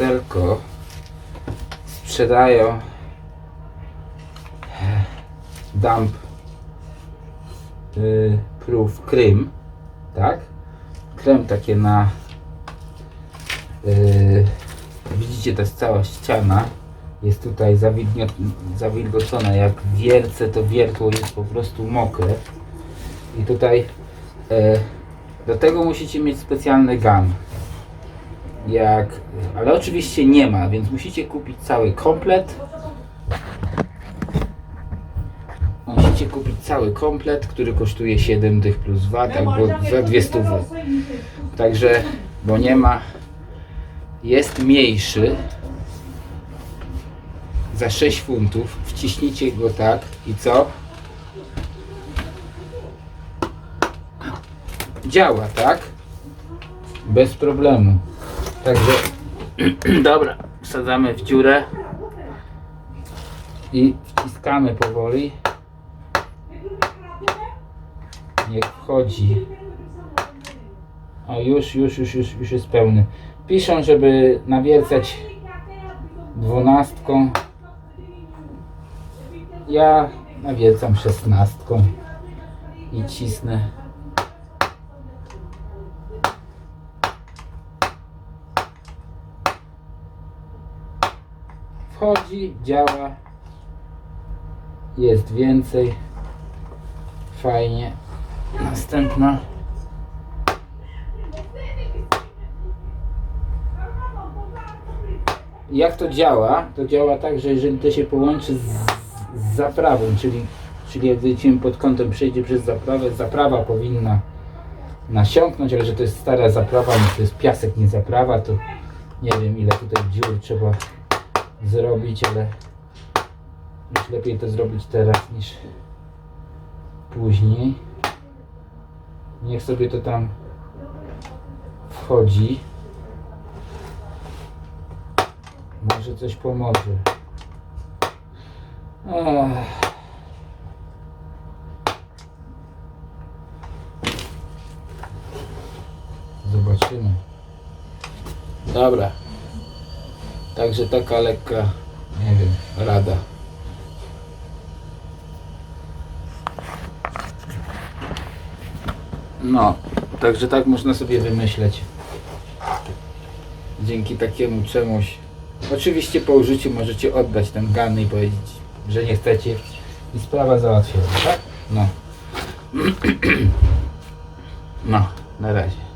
Selco sprzedają e, dump y, proof tak? Krem takie na y, widzicie to jest cała ściana. Jest tutaj zawilgocona jak wierce to wiertło jest po prostu mokre. I tutaj e, do tego musicie mieć specjalny gam jak, ale oczywiście nie ma, więc musicie kupić cały komplet musicie kupić cały komplet, który kosztuje 7 tych plus VAT albo za 200 w. Także, bo nie ma jest mniejszy za 6 funtów wciśnijcie go tak i co? działa, tak? Bez problemu. Także dobra, wsadzamy w dziurę i wciskamy powoli. Niech wchodzi. O już, już, już, już, już jest pełny. Piszą, żeby nawiercać dwunastką. Ja nawiercam szesnastką i cisnę. Wchodzi, działa. Jest więcej. Fajnie. Następna. Jak to działa? To działa tak, że jeżeli to się połączy z, z zaprawą, czyli, czyli jak zejdziemy pod kątem, przejdzie przez zaprawę, zaprawa powinna nasiąknąć, ale że to jest stara zaprawa, no to jest piasek, nie zaprawa, to nie wiem ile tutaj dziur trzeba zrobić, ale już lepiej to zrobić teraz niż później. Niech sobie to tam wchodzi. Może coś pomoże. Ach. Zobaczymy. Dobra. Także taka lekka, nie wiem, rada. No, także tak można sobie wymyśleć. Dzięki takiemu czemuś. Oczywiście po użyciu możecie oddać ten gun i powiedzieć, że nie chcecie i sprawa załatwiona, tak? No. No, na razie.